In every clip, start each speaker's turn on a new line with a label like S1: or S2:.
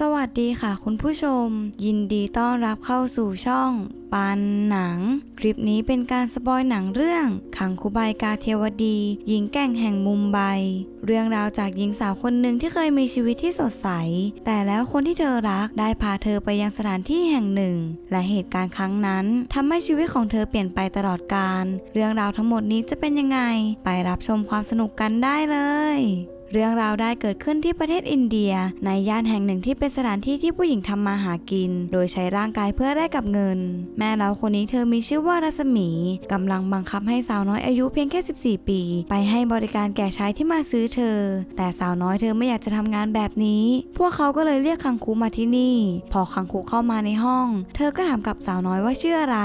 S1: สวัสดีค่ะคุณผู้ชม ยินดีต้อนรับเข้าสู่ช่องปันหนัง คลิปนี้เป็นการสปอยหนังเรื่อง ขังคุใบกาเทวดี หญิงแก่งแห่งมุมไบ เรื่องราวจากหญิงสาวคนหนึ่งที่เคยมีชีวิตที่สดใส แต่แล้วคนที่เธอรักได้พาเธอไปยังสถานที่แห่งหนึ่ง และเหตุการณ์ครั้งนั้นทำให้ชีวิตของเธอเปลี่ยนไปตลอดกาลเรื่องราวทั้งหมดนี้จะเป็นยังไง ไปรับชมความสนุกกันได้เลย เรื่องราวได้เกิดขึ้นที่ประเทศอินเดีย ในย่านแห่งหนึ่งที่เป็นสถานที่ที่ผู้หญิงทำมาหากิน โดยใช้ร่างกายเพื่อแลกกับเงิน แม่เราคนนี้เธอมีชื่อว่ารัศมีกำลังบังคับให้สาวน้อยอายุเพียงแค่ 14 ปี ไปให้บริการแก่ชายที่มาซื้อเธอ แต่สาวน้อยเธอไม่อยากจะทำงานแบบนี้ พวกเขาก็เลยเรียกคังคูมาที่นี่ พอคังคูเข้ามาในห้อง เธอก็ถามกับสาวน้อยว่าชื่ออะไร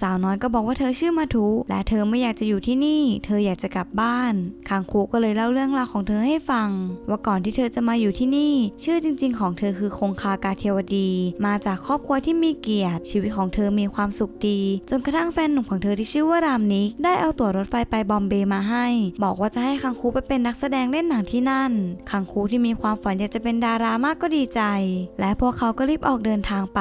S1: สาวน้อยก็บอกว่าเธอชื่อมาทุและเธอไม่อยากจะอยู่ที่นี่ เธออยากจะกลับบ้านคังคูก็เลยเล่าเรื่องราวของเธอให้ฟัง ว่าก่อนที่เธอจะมาอยู่ที่นี่ ชื่อจริง ๆ ของเธอคือคงคากาเทวดี มาจากครอบครัวที่มีเกียรติ ชีวิตของเธอมีความสุขดี จนกระทั่งแฟนหนุ่มของเธอที่ชื่อว่ารามนิกได้เอาตั๋วรถไฟไปบอมเบย์มาให้ บอกว่าจะให้คังคูไปเป็นนักแสดงเล่นหนังที่นั่นคังคูที่มีความฝันอยากจะเป็นดารามากก็ดีใจ และพวกเขาก็รีบออกเดินทางไป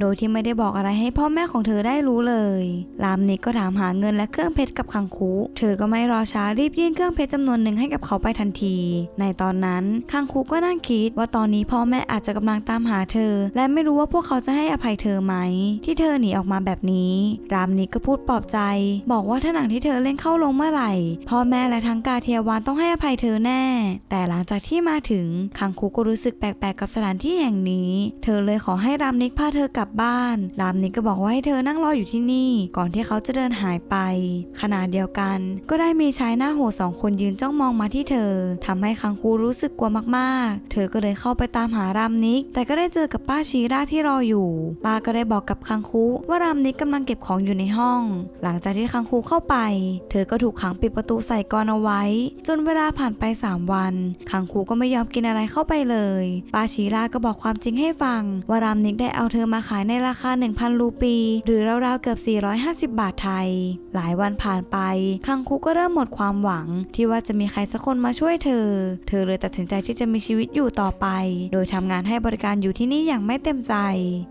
S1: โดยที่ไม่ได้บอกอะไรให้พ่อแม่ของเธอได้รู้เลย รามนิกก็ถามหาเงินและเครื่องเพชรกับคังคู เธอก็ไม่รอช้ารีบยื่นเครื่องเพชรจำนวนหนึ่งให้กับเขาไปทันทีในตอนนั้นคังคูก็นั่งคิดว่าตอนนี้พ่อแม่อาจจะกำลังตามหาเธอ และไม่รู้ว่าพวกเขาจะให้อภัยเธอไหม ที่เธอหนีออกมาแบบนี้ รามนิกก็พูดปลอบใจ บอกว่าถ้าหนังที่เธอเล่นเข้าลงเมื่อไหร่ พ่อแม่และทั้งกาเทียวานต้องให้อภัยเธอแน่ แต่หลังจากที่มาถึงคังคูก็รู้สึกแปลกๆกับสถานที่แห่งนี้ เธอเลยขอให้รามนิกพาเธอกลับบ้าน รามนิกก็บอกว่าให้เธอนั่งรออยู่ที่นี่ ก่อนที่เขาจะเดินหายไป ขณะเดียวกัน ก็ได้มีชายหน้าโหดสองคนยืนจ้องมองมาที่เธอทำให้คังคูรู้สึกกลัวมากๆ เธอก็เลยเข้าไปตามหารามนิก แต่ก็ได้เจอกับป้าชีราที่รออยู่ป้าก็ได้บอกกับคังคูว่ารามนิกกำลังเก็บของอยู่ในห้อง หลังจากที่คังคูเข้าไป เธอก็ถูกขังปิดประตูใส่กอนเอาไว้ จนเวลาผ่านไป 3 วัน คังคูก็ไม่ยอมกินอะไรเข้าไปเลยป้าชีราก็บอกความจริงให้ฟัง ว่ารามนิกได้เอาเธอมาขายในราคา 1,000 รูปี หรือราวๆเกือบ 450 บาทไทย หลายวันผ่านไป คังคูก็เริ่มหมดความหวังที่ว่าจะมีใครสักคนมาช่วยเธอเธอเลยตัดสินใจที่จะมีชีวิตอยู่ต่อไป โดยทำงานให้บริการอยู่ที่นี่อย่างไม่เต็มใจ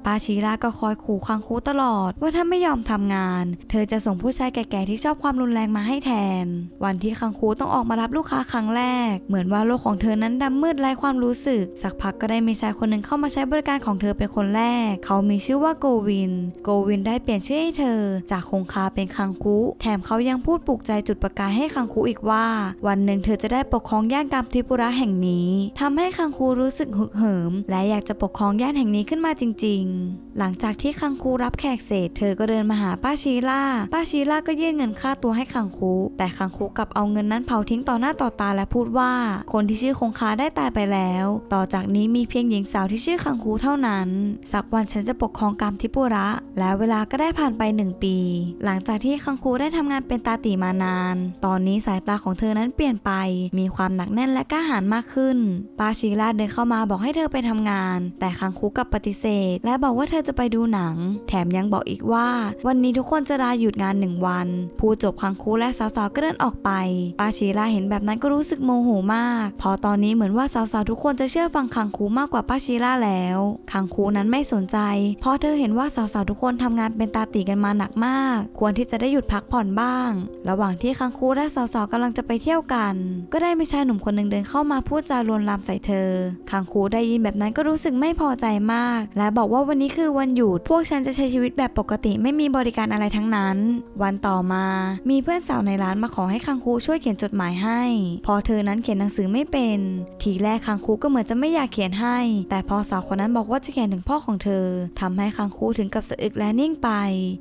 S1: ป้าชีราก็คอยขู่คังคูตลอด ว่าถ้าไม่ยอมทำงาน เธอจะส่งผู้ชายแก่ๆที่ชอบความรุนแรงมาให้แทน วันที่คังคูต้องออกมารับลูกค้าครั้งแรก เหมือนว่าโลกของเธอนั้นดำมืดไร้ความรู้สึก สักพักก็ได้มีชายคนหนึ่งเข้ามาใช้บริการของเธอเป็นคนแรก เขามีชื่อว่าโกวิน โกวินได้เปลี่ยนชื่อให้เธอ จากคงคาเป็นคังคูแถมเขายังพูดปลุกใจจุดประกายให้คังคูอีกว่า วันหนึ่งเธอจะได้ปกครองย่านกามทิปุระแห่งนี้ทำให้คังคูรู้สึกหึกเหิม และอยากจะปกครองย่านแห่งนี้ขึ้นมาจริง ๆ หลังจากที่คังคูรับแขกเสร็จ เธอก็เดินมาหาป้าชีล่า ป้าชีล่าก็ยื่นเงินค่าตัวให้คังคู แต่คังคูกลับเอาเงินนั้นเผาทิ้งต่อหน้าต่อตาและพูดว่า คนที่ชื่อคงคาได้ตายไปแล้ว ต่อจากนี้มีเพียงหญิงสาวที่ชื่อคังคูเท่านั้น สักวันฉันจะปกครองกามทิปุระ แล้วเวลาก็ได้ผ่านไปหนึ่งปี หลังจากที่คังคูได้ทำงานเป็นตาตีมานาน ตอนนี้สายตาของเธอนั้นเปลี่ยนไป มีความหนักแน่นและกล้าหาญมากขึ้นป้าชีลาเดินเข้ามาบอกให้เธอไปทำงาน แต่คังคูกลับปฏิเสธ และบอกว่าเธอจะไปดูหนัง แถมยังบอกอีกว่า วันนี้ทุกคนจะลาหยุดงานหนึ่งวันผู้จบคังคูและสาวๆก็เดินออกไปป้าชีลาเห็นแบบนั้นก็รู้สึกโมโหมาก พอตอนนี้เหมือนว่าสาวๆทุกคนจะเชื่อฟังคังคูมากกว่าป้าชีลาแล้วคังคูนั้นไม่สนใจ เพราะเธอเห็นว่าสาวๆทุกคนทำงานเป็นตาตีกันมาหนักมาก ควรที่จะได้หยุดพักผ่อนบ้าง ระหว่างที่คังคูและสาวๆกำลังจะไปเที่ยวกัน ก็ได้ไมีชายหนุ่มคนหนึ่งเดินเข้ามาพูดจาลวนลามใส่เธอคังคูได้ยินแบบนั้นก็รู้สึกไม่พอใจมาก และบอกว่าวันนี้คือวันหยุดพวกฉันจะใช้ชีวิตแบบปกติไม่มีบริการอะไรทั้งนั้น วันต่อมา มีเพื่อนสาวในร้านมาขอให้คังคูช่วยเขียนจดหมายให้ พอเธอนั้นเขียนหนังสือไม่เป็น ทีแรกคังคูก็เหมือนจะไม่อยากเขียนให้ แต่พอสาวคนนั้นบอกว่าจะเขียนถึงพ่อของเธอทำให้คังคูถึงกับสะอึกและนิ่งไป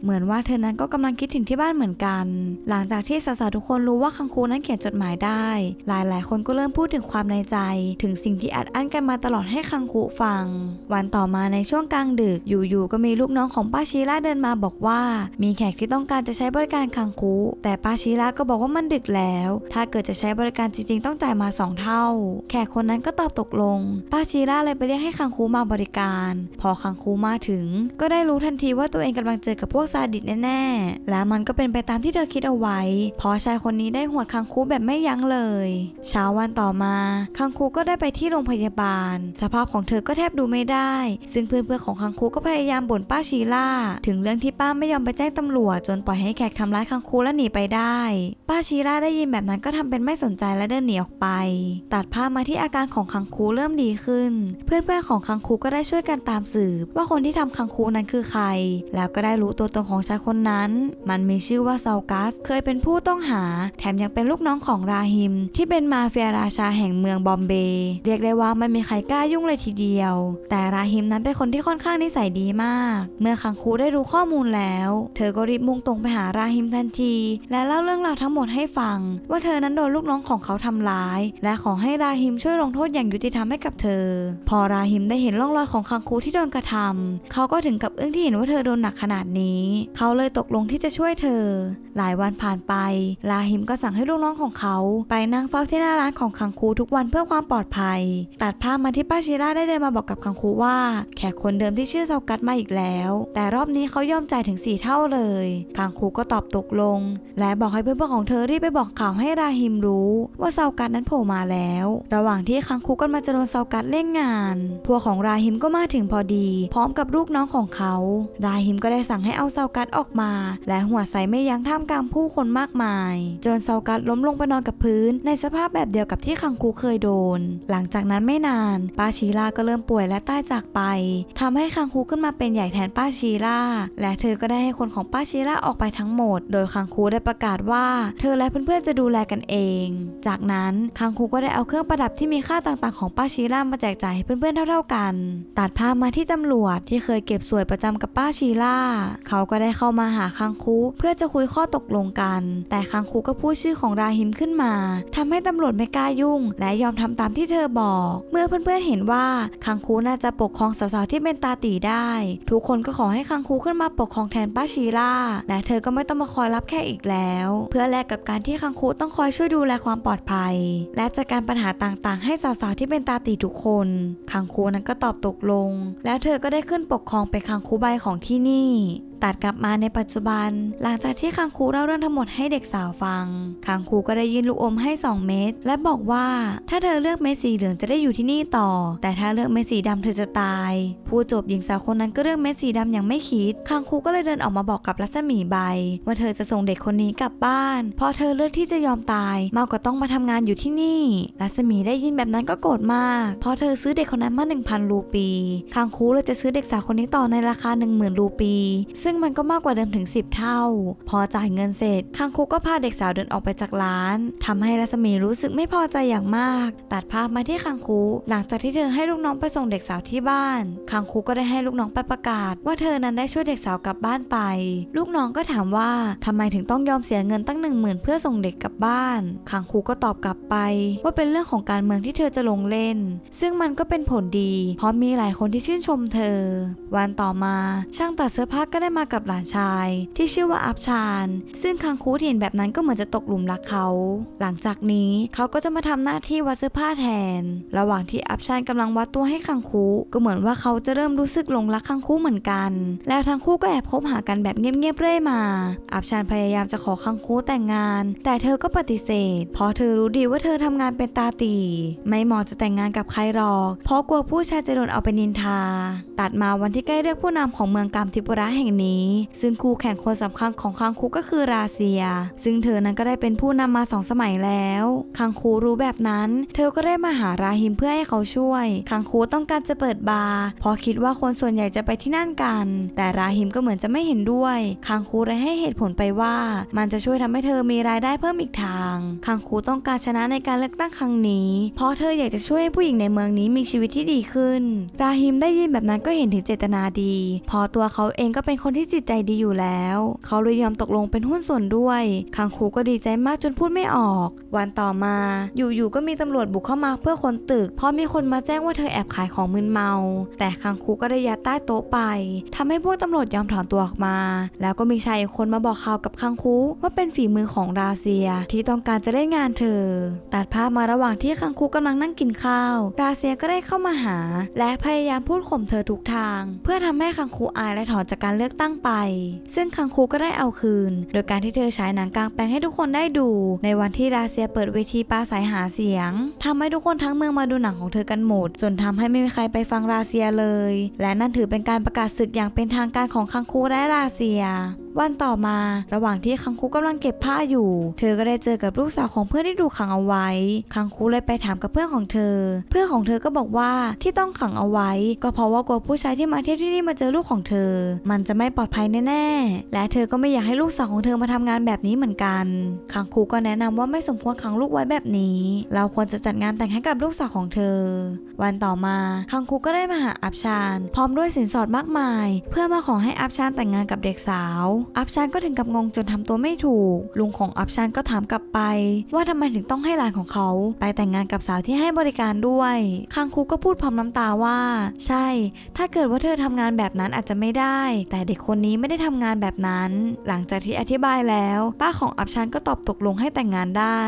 S1: เหมือนว่าเธอนั้นก็กำลังคิดถึงที่บ้านเหมือนกัน หลังจากที่สาวๆทุกคนรู้ว่าคังคูนั้นเขียนจดหมายได้ หลายๆ คนก็เริ่มพูดถึงความในใจ ถึงสิ่งที่อัดอั้นกันมาตลอดให้คังคูฟัง วันต่อมาในช่วงกลางดึก อยู่ๆก็มีลูกน้องของป้าชีล่าเดินมาบอกว่า มีแขกที่ต้องการจะใช้บริการคังคูแต่ป้าชีล่าก็บอกว่ามันดึกแล้ว ถ้าเกิดจะใช้บริการจริงๆ ต้องจ่ายมาสองเท่า แขกคนนั้นก็ตอบตกลง ป้าชีล่าเลยไปเรียกให้คังคูมาบริการ พอคังคูมาถึง ก็ได้รู้ทันทีว่าตัวเองกำลังเจอกับพวกซาดิสแน่ๆ และมันก็เป็นไปตามที่เธอคิดเอาไว้เพราะชายคนนี้ได้หวดคังคูแบบไม่ยั้งเลย เช้าวันวันต่อมาคังคูก็ได้ไปที่โรงพยาบาล สภาพของเธอก็แทบดูไม่ได้ ซึ่งเพื่อนๆของคังคูก็พยายามบ่นป้าชีล่า ถึงเรื่องที่ป้าไม่ยอมไปแจ้งตำรวจจนปล่อยให้แขกทำร้ายคังคูและหนีไปได้ ป้าชีล่าได้ยินแบบนั้นก็ทำเป็นไม่สนใจและเดินหนีออกไป ตัดภาพมาที่อาการของคังคูเริ่มดีขึ้น เพื่อนๆของคังคูก็ได้ช่วยกันตามสืบ ว่าคนที่ทำคังคูนั้นคือใคร แล้วก็ได้รู้ตัวตนของชายคนนั้น มันมีชื่อว่าซากัส เคยเป็นผู้ต้องหา แถมยังเป็นลูกน้องของราฮิม ที่เป็นมาเฟียราชาแห่งเมืองบอมเบย์เรียกได้ว่าไม่มีใครกล้ายุ่งเลยทีเดียว แต่ราฮิมนั้นเป็นคนที่ค่อนข้างนิสัยดีมาก เมื่อคังคูได้รู้ข้อมูลแล้ว เธอก็รีบมุ่งตรงไปหาราฮิมทันที และเล่าเรื่องราวทั้งหมดให้ฟัง ว่าเธอนั้นโดนลูกน้องของเขาทำร้าย และขอให้ราฮิมช่วยลงโทษอย่างยุติธรรมให้กับเธอ พอราฮิมได้เห็นร่องรอยของคังคูที่โดนกระทำเขาก็ถึงกับอึ้งที่เห็นว่าเธอโดนหนักขนาดนี้ เขาเลยตกลงที่จะช่วยเธอ หลายวันผ่านไป ราฮิมก็สั่งให้ลูกน้องของเขา ไปนั่งเฝ้าที่หน้าร้านของคังคูทุกวันเพื่อความปลอดภัย ตัดภาพมาที่ป้าชิราได้เดินมาบอกกับคังคูว่า แขกคนเดิมที่ชื่อเซากัดมาอีกแล้ว แต่รอบนี้เขายอมจ่ายถึง 4 เท่าเลยคังคูก็ตอบตกลง และบอกให้เพื่อนๆของเธอรีบไปบอกข่าวให้ราฮิมรู้ ว่าเซากัดนั้นโผล่มาแล้ว ระหว่างที่คังคูกำลังจะโดนเซากัดเล่นงาน พวกของราฮิมก็มาถึงพอดี พร้อมกับลูกน้องของเขา ราฮิมก็ได้สั่งให้เอาเซากัดออกมา และหัวใส่ไม่ยั้งท่ามกลางผู้คนมากมาย จนเซากัดล้มลงไปนอนกับพื้นในสภาพแบบเดียวกับที่คังคูเคยโดน หลังจากนั้นไม่นานป้าชีลาก็เริ่มป่วยและตายจากไปทำให้คังคูขึ้นมาเป็นใหญ่แทนป้าชีลาและเธอก็ได้ให้คนของป้าชีลาออกไปทั้งหมด โดยคังคูได้ประกาศว่า เธอและเพื่อนๆจะดูแลกันเอง จากนั้นคังคูก็ได้เอาเครื่องประดับที่มีค่าต่างๆของป้าชีลามาแจกจ่ายให้เพื่อนๆเท่าๆกัน ตัดภาพมาที่ตำรวจที่เคยเก็บสวยประจำกับป้าชีลาเขาก็ได้เข้ามาหาคังคูเพื่อจะคุยข้อตกลงกัน แต่คังคูก็พูดชื่อของราฮิมขึ้นมาทำให้ตำรวจไม่กล้ายุ่ง และยอมทำตามที่เธอบอก เมื่อเพื่อนๆเห็นว่าคังคูน่าจะปกครองสาวๆที่เป็นตาตีได้ ทุกคนก็ขอให้คังคูขึ้นมาปกครองแทนป้าชีล่าและเธอก็ไม่ต้องมาคอยรับแค่อีกแล้ว เพื่อแลกกับการที่คังคูต้องคอยช่วยดูแลความปลอดภัย และจัดการปัญหาต่างๆ ให้สาวๆที่เป็นตาตีทุกคนคังคูนั้นก็ตอบตกลง แล้วเธอก็ได้ขึ้นปกครองเป็นคังคูใบของที่นี่ตัดกลับมาในปัจจุบัน หลังจากที่คังคูเล่าเรื่องทั้งหมดให้เด็กสาวฟังคังคูก็ได้ยื่นลูกอมให้ 2 เม็ดและบอกว่าถ้าเธอเลือกเม็ดสีเหลืองจะได้อยู่ที่นี่ต่อ แต่ถ้าเลือกเม็ดสีดำเธอจะตาย ผู้จบหญิงสาวคนนั้นก็เลือกเม็ดสีดำอย่างไม่คิดคังคูก็เลยเดินออกมาบอกกับรัศมีใบ ว่าเธอจะส่งเด็กคนนี้กลับบ้าน เพราะเธอเลือกที่จะยอมตายมากกว่าต้องมาทำงานอยู่ที่นี่ รัศมีได้ยินแบบนั้นก็โกรธมาก เพราะเธอซื้อเด็กคนนั้นมา 1,000 รูปีคังคูเลยจะซื้อเด็กสาวคนนี้ต่อในราคา 10,000 รูปีซึ่งมันก็มากกว่าเดิมถึง 10 เท่า พอจ่ายเงินเสร็จคังคูก็พาเด็กสาวเดินออกไปจากร้านทำให้รัศมีรู้สึกไม่พอใจอย่างมาก ตัดภาพมาที่คังคูหลังจากที่เธอให้ลูกน้องไปส่งเด็กสาวที่บ้านคังคูก็ได้ให้ลูกน้องไปประกาศ ว่าเธอนั้นได้ช่วยเด็กสาวกลับบ้านไป ลูกน้องก็ถามว่าทำไมถึงต้องยอมเสียเงินตั้ง1 0,000เพื่อส่งเด็กกลับบ้านคังคูก็ตอบกลับไป ว่าเป็นเรื่องของการเมืองที่เธอจะลงเล่น ซึ่งมันก็เป็นผลดี เพราะมีหลายคนที่ชื่นชมเธอ วันต่อมาช่างตัดเสื้อผ้าก็ได้มากับหลานชาย ที่ชื่อว่าอับชาน ซึ่งคังคูเห็นแบบนั้นก็เหมือนจะตกหลุมรักเขา หลังจากนี้เขาก็จะมาทำหน้าที่วัดเสื้อผ้าแทน ระหว่างที่อับชานกำลังวัดตัวให้คังคูก็เหมือนว่าเขาจะเริ่มรู้สึกหลงรักคังคูเหมือนกัน แล้วทั้งคู่ก็แอบคบหากันแบบเงียบๆเรื่อยมา อับชานพยายามจะขอคังคูแต่งงาน แต่เธอก็ปฏิเสธ เพราะเธอรู้ดีว่าเธอทำงานเป็นตาตี ไม่เหมาะจะแต่งงานกับใครหรอก เพราะกลัวผู้ชายจะโดนเอาไปนินทา ตัดมาวันที่ใกล้เลือกผู้นำของเมืองกามทิปุระแห่งนี้ซึ่งคู่แข่งคนสำคัญของคังคูก็คือราเซีย ซึ่งเธอนั้นก็ได้เป็นผู้นำมาสองสมัยแล้วคังคูรู้แบบนั้น เธอก็ได้มาหาราฮิมเพื่อให้เขาช่วยคังคูต้องการจะเปิดบาร์เพราะคิดว่าคนส่วนใหญ่จะไปที่นั่นกัน แต่ราฮิมก็เหมือนจะไม่เห็นด้วยคังคูเลยให้เหตุผลไปว่า มันจะช่วยทำให้เธอมีรายได้เพิ่มอีกทางคังคูต้องการชนะในการเลือกตั้งครั้งนี้ เพราะเธออยากจะช่วยให้ผู้หญิงในเมืองนี้มีชีวิตที่ดีขึ้น ราฮิมได้ยินแบบนั้นก็เห็นถึงเจตนาดี พอตัวเขาเองก็เป็นคนที่จิตใจดีอยู่แล้ว เขาเลยยอมตกลงเป็นหุ้นส่วนด้วยคังคูก็ดีใจมากจนพูดไม่ออก วันต่อมา อยู่ๆก็มีตำรวจบุกเข้ามาเพื่อคนตึก เพราะมีคนมาแจ้งว่าเธอแอบขายของมึนเมา แต่คังคูก็ได้ยัดใต้โต๊ะไปทำให้พวกตำรวจยอมถอนตัวออกมา แล้วก็มีชายอีกคนมาบอกข่าวกับคังคูว่าเป็นฝีมือของราเซีย ที่ต้องการจะได้งานเธอ ตัดภาพมาระหว่างที่คังคูกำลังนั่งกินข้าว ราเซียก็ได้เข้ามาหา และพยายามพูดข่มเธอทุกทาง เพื่อทำให้คังคูอายและถอนจากการเลือกตั้งั้งไป ซึ่งคังคูก็ได้เอาคืน โดยการที่เธอฉายหนังกลางแปลงให้ทุกคนได้ดู ในวันที่ราเซียเปิดเวทีปาสายหาเสียงทำให้ทุกคนทั้งเมืองมาดูหนังของเธอกันหมด จนทำให้ไม่มีใครไปฟังราเซียเลย และนั่นถือเป็นการประกาศศึกอย่างเป็นทางการของคังคูและราเซีย วันต่อมา ระหว่างที่คังคูกำลังเก็บผ้าอยู่ เธอก็ได้เจอกับลูกสาวของเพื่อนที่ถูกขังเอาไว้ คังคูเลยไปถามกับเพื่อนของเธอ เพื่อนของเธอก็บอกว่าที่ต้องขังเอาไว้ ก็เพราะว่ากลัวผู้ชายที่มาเที่ยวที่นี่มาเจอลูกของเธอ มันจะไม่ปลอดภัยแน่ๆ และเธอก็ไม่อยากให้ลูกสาวของเธอมาทำงานแบบนี้เหมือนกัน คังคูก็แนะนำว่าไม่สมควรขังลูกไว้แบบนี้ เราควรจะจัดงานแต่งให้กับลูกสาวของเธอ วันต่อมาคังคูก็ได้มาหาอับชาน พร้อมด้วยสินสอดมากมาย เพื่อมาขอให้อับชานแต่งงานกับเด็กสาวอับชานก็ถึงกับงงจนทำตัวไม่ถูก ลุงของอับชานก็ถามกลับไป ว่าทำไมถึงต้องให้หลานของเขา ไปแต่งงานกับสาวที่ให้บริการด้วยคังคูก็พูดพร้อมน้ำตาว่า ใช่ ถ้าเกิดว่าเธอทำงานแบบนั้นอาจจะไม่ได้ แต่เด็กคนนี้ไม่ได้ทำงานแบบนั้น หลังจากที่อธิบายแล้ว ป้าของอับชานก็ตอบตกลงให้แต่งงานได้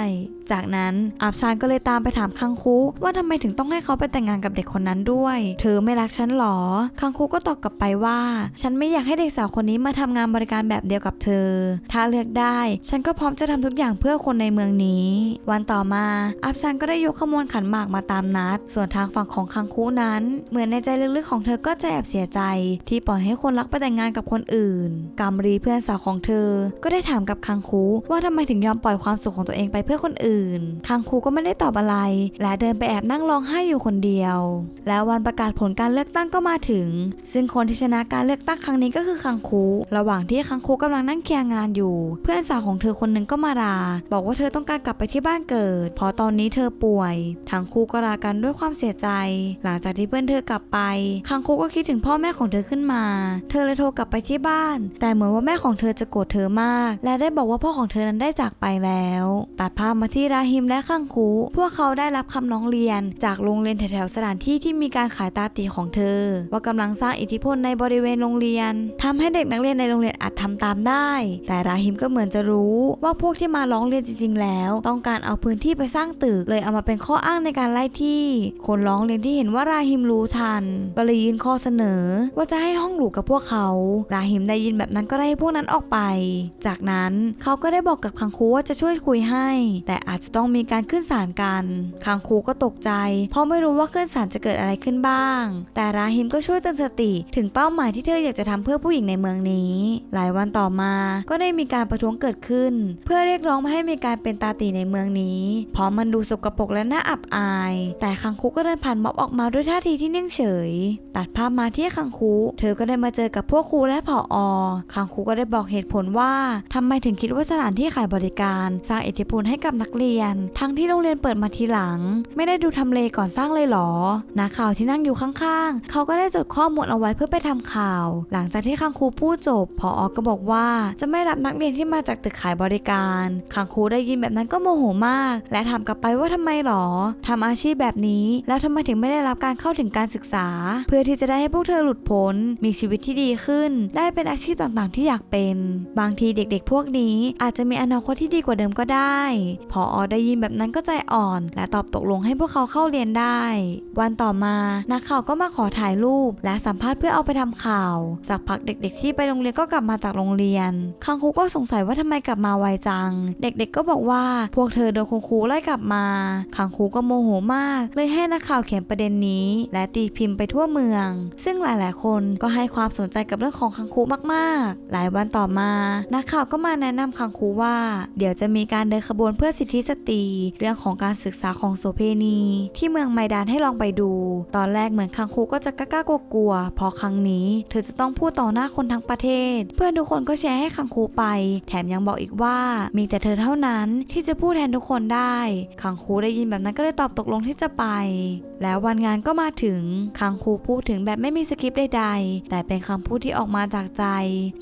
S1: จากนั้นอับชานก็เลยตามไปถามคังคูว่าทำไมถึงต้องให้เขาไปแต่งงานกับเด็กคนนั้นด้วย เธอไม่รักฉันหรอ คังคูก็ตอบกลับไปว่า ฉันไม่อยากให้เด็กสาวคนนี้มาทำงานบริการแบบเดียวกับเธอ ถ้าเลือกได้ ฉันก็พร้อมจะทำทุกอย่างเพื่อคนในเมืองนี้ วันต่อมาอับชานก็ได้ยกขบวนขันหมากมาตามนัด ส่วนทางฝั่งของคังคูนั้น เหมือนในใจลึกๆของเธอก็จะแอบเสียใจ ที่ปล่อยให้คนรักไปแต่งงานกับคนอื่นกัมรีเพื่อนสาวของเธอ ก็ได้ถามกับคังคูว่าทำไมถึงยอมปล่อยความสุขของตัวเองไปเพื่อคนอื่นคังคูก็ไม่ได้ตอบอะไร และเดินไปแอบนั่งร้องไห้อยู่คนเดียว แล้ววันประกาศผลการเลือกตั้งก็มาถึง ซึ่งคนที่ชนะการเลือกตั้งครั้งนี้ก็คือคังคู ระหว่างที่คังคูกำลังนั่งเคลียร์งานอยู่ เพื่อนสาวของเธอคนหนึ่งก็มาลา บอกว่าเธอต้องการกลับไปที่บ้านเกิด เพราะตอนนี้เธอป่วย ทั้งคู่ก็ลากันด้วยความเสียใจ หลังจากที่เพื่อนเธอกลับไป คังคูก็คิดถึงพ่อแม่ของเธอขึ้นมา เธอเลยโทรกลับไปที่บ้าน แต่เหมือนว่าแม่ของเธอจะโกรธเธอมาก และได้บอกว่าพ่อของเธอนั้นได้จากไปแล้ว ตัดภาพมาที่ราฮิมและคังคู พวกเขาได้รับคำร้องเรียน จากโรงเรียนแถวๆสถานที่ที่มีการขายตาตีของเธอ ว่ากำลังสร้างอิทธิพลในบริเวณโรงเรียนทำให้เด็กนักเรียนในโรงเรียนอาจทำตามได้ แต่ราฮิมก็เหมือนจะรู้ ว่าพวกที่มาร้องเรียนจริง ๆ แล้ว ต้องการเอาพื้นที่ไปสร้างตึกเลยเอามาเป็นข้ออ้างในการไล่ที่ คนร้องเรียนที่เห็นว่าราฮิมรู้ทันก็เลยยื่นข้อเสนอ ว่าจะให้ห้องหลูกับพวกเขา ราฮิมได้ยินแบบนั้นก็ได้ให้พวกนั้นออกไป จากนั้นเขาก็ได้บอกกับคังคูว่าจะช่วยคุยให้ แต่อาจจะต้องมีการขึ้นศาลกันคังคูก็ตกใจ เพราะไม่รู้ว่าขึ้นศาลจะเกิดอะไรขึ้นบ้าง แต่ราฮิมก็ช่วยเตือนสติถึงเป้าหมายที่เธออยากจะทำเพื่อผู้หญิงในเมืองนี้ หลายวันต่อมาก็ได้มีการประท้วงเกิดขึ้น เพื่อเรียกร้องไม่ให้มีการเป็นตาตีในเมืองนี้ เพราะมันดูสกปรกและน่าอับอาย แต่คังคูก็เดินผ่านม็อบออกมาด้วยท่าทีที่นิ่งเฉย ตัดภาพมาที่คังคู เธอก็ได้มาเจอกับพวกครูและผออคังคูก็ได้บอกเหตุผลว่าทำไมถึงคิดว่าสถานที่ขายบริการ สร้างอิทธิพลให้กับนักเรียนทั้งที่โรงเรียนเปิดมาทีหลัง ไม่ได้ดูทำเลก่อนสร้างเลยหรอนักข่าวที่นั่งอยู่ข้างๆ เขาก็ได้จดข้อมูลเอาไว้เพื่อไปทำข่าว หลังจากที่คังคูพูดจบผออก็บอกว่าจะไม่รับนักเรียนที่มาจากตึกขายบริการคังคูได้ยินแบบนั้นก็โมโหมาก และถามกลับไปว่าทำไมหรอทำอาชีพแบบนี้ แล้วทำไมถึงไม่ได้รับการเข้าถึงการศึกษา เพื่อที่จะได้ให้พวกเธอหลุดพ้นมีชีวิตที่ดีขึ้น ได้เป็นอาชีพต่างๆ ที่อยากเป็น บางทีเด็กๆ พวกนี้อาจจะมีอนาคตที่ดีกว่าเดิมก็ได้ พออได้ยินแบบนั้นก็ใจอ่อน และตอบตกลงให้พวกเขาเข้าเรียนได้ วันต่อมานักข่าวก็มาขอถ่ายรูป และสัมภาษณ์เพื่อเอาไปทำข่าว สักพักเด็กๆ ที่ไปโรงเรียนก็กลับมาจากโรงเรียนคังคูก็สงสัยว่าทำไมกลับมาไวจัง เด็กๆก็บอกว่าพวกเธอโดนคุณครูไล่กลับมาคังคูก็โมโหมาก เลยให้นักข่าวเขียนประเด็นนี้ และตีพิมพ์ไปทั่วเมือง ซึ่งหลายๆ คนก็ให้ความสนใจกับเรื่องของคังคูมากๆ หลายวันต่อมา นักข่าวก็มาแนะนำคังคูว่า เดี๋ยวจะมีการเดินขบวนเพื่อสิทธิสตรี เรื่องของการศึกษาของโสเพณี ที่เมืองไมดานให้ลองไปดู ตอนแรกเหมือนคังคูก็จะกล้ากลัวๆเพอครั้งนี้ เธอจะต้องพูดต่อหน้าคนทั้งประเทศ เพื่อนทุกคนก็แชร์ให้คังคูไป แถมยังบอกอีกว่า มีแต่เธอเท่านั้นที่จะพูดแทนทุกคนได้คังคูได้ยินแบบนั้นก็เลยตอบตกลงที่จะไป แล้ววันงานก็มาถึงคังคูพูดถึงแบบไม่มีสคริปต์ใดๆ แต่เป็นคำพูดที่ออกมาจากใจ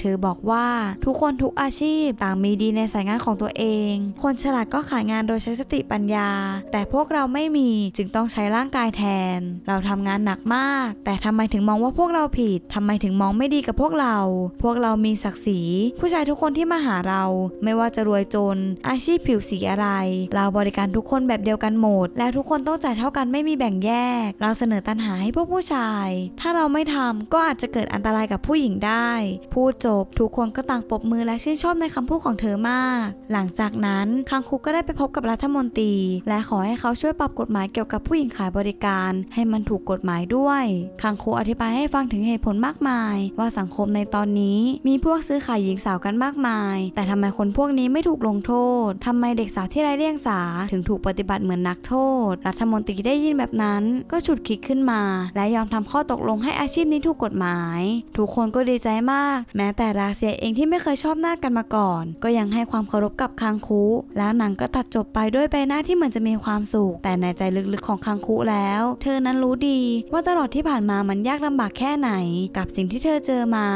S1: เธอบอกว่าทุกคนทุกอาชีพต่างมีดีในสายงานของตัวเอง คนฉลาดก็ขายงานโดยใช้สติปัญญา แต่พวกเราไม่มีจึงต้องใช้ร่างกายแทน เราทำงานหนักมาก แต่ทำไมถึงมองว่าพวกเราผิดทำไมถึงมองไม่ดีกับพวกเรา พวกเรามีศักดิ์ศรี ผู้ชายทุกคนที่มาหาเรา ไม่ว่าจะรวยจน อาชีพผิวสีอะไร เราบริการทุกคนแบบเดียวกันหมด และทุกคนต้องจ่ายเท่ากันไม่มีแบ่งแยก เราเสนอตันหาให้พวกผู้ชาย ถ้าเราไม่ทำก็อาจจะเกิดอันตรายกับผู้หญิงได้พูดจบทุกคนก็ต่างปรบมือและชื่นชอบในคำพูดของเธอมาก หลังจากนั้นคังคุกก็ได้ไปพบกับรัฐมนตรี และขอให้เขาช่วยปรับกฎหมายเกี่ยวกับผู้หญิงขายบริการ ให้มันถูกกฎหมายด้วยคังคุอธิบายให้ฟังถึงเหตุผลมากมาย ว่าสังคมในตอนนี้มีพวกซื้อขายหญิงสาวกันมากมาย แต่ทำไมคนพวกนี้ไม่ถูกลงโทษทำไมเด็กสาวที่ไร้เดียงสาถึงถูกปฏิบัติเหมือนนักโทษ รัฐมนตรีได้ยินแบบนั้น ก็ฉุดคิดขึ้นมา และยอมทำข้อตกลงให้อาชีพนี้ถูกกฎหมาย ทุกคนก็ดีใจมาก แม้แต่ราเซียเองที่ไม่เคยชอบหน้ากันมาก่อน ก็ยังให้ความเคารพกับคังคุแล้วหนังก็ตัดจบไปด้วยใบหน้าที่เหมือนจะมีความสุข แต่ในใจลึกๆของคังคุแล้ว เธอนั้นรู้ดีว่าตลอดที่ผ่านมามันยากลำบากแค่ไหน กับสิ่งที่เธอเจอมา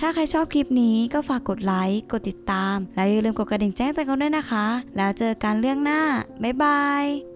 S1: ถ้าใครชอบคลิปนี้ก็ฝากกดไลค์กดติดตาม แล้วอย่าลืมกดกระดิ่งแจ้งเตือนกันด้วยนะคะ แล้วเจอกันเรื่องหน้าบ๊ายบาย